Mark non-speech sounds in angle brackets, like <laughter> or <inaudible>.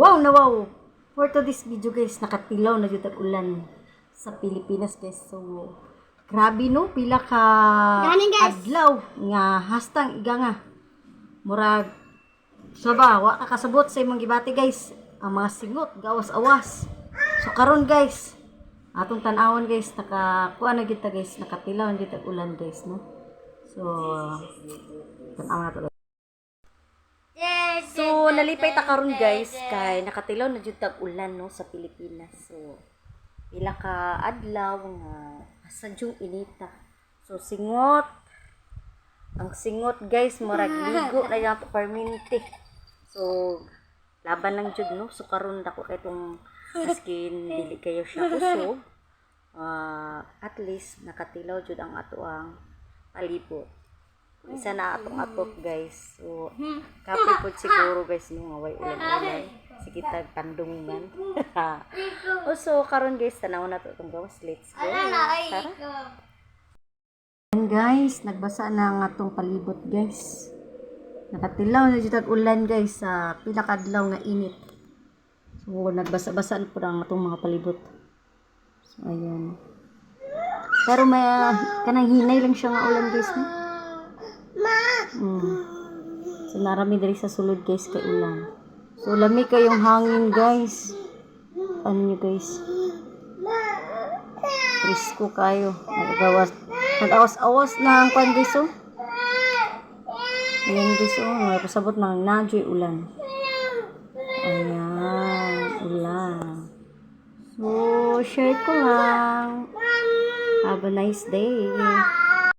Wow na wow! For to this video guys, nakatilaw na jud ang ulan sa Pilipinas guys. So, grabe no, pila ka Galing, guys. adlaw nga hastang iga nga. Murag So ba, wa ka kasabot sa imong gibati guys. Ang mga singot, gawas-awas. So karon guys, atong tan-awon guys, naka kuha na kita guys, nakatilaw na kita ulan guys, no. So tan-awon na to nalipay ta karon guys kay nakatilaw na jud tag ulan no sa Pilipinas. So pila ka adlaw nga jung inita. So singot ang singot guys murag <laughs> ligo na yung perminti. So laban lang jud no. So karon dako kay tong maskin <laughs> dili kayo siya usog. Ah, at least nakatilaw jud ang ato ang palibot. Isa na atong atop guys. So kapoy pod siguro guys no nga way ulan-ulan. Sige tag pandungan. o <laughs> so karon guys tanaw na to tong gawas. Let's go. Tara. Ayan guys, nagbasa na ang atong palibot guys. Nakatilaw na dito ulan guys sa pila ka adlaw nga init. So nagbasa-basa na po ang atong mga palibot. So ayan. Pero may ah, kanang hinay lang siya nga ulan guys no. Mm. So narami diri sa sulod guys kay ulan. So lami kayong hangin guys. Ano nyo guys? Presko kayo. Nagawas. Nag-awas-awas na ang kwan guys oh. Ayan guys oh. May pasabot na nadyo'y ulan. Ayan. Ulan. So, share ko lang. Have a nice day.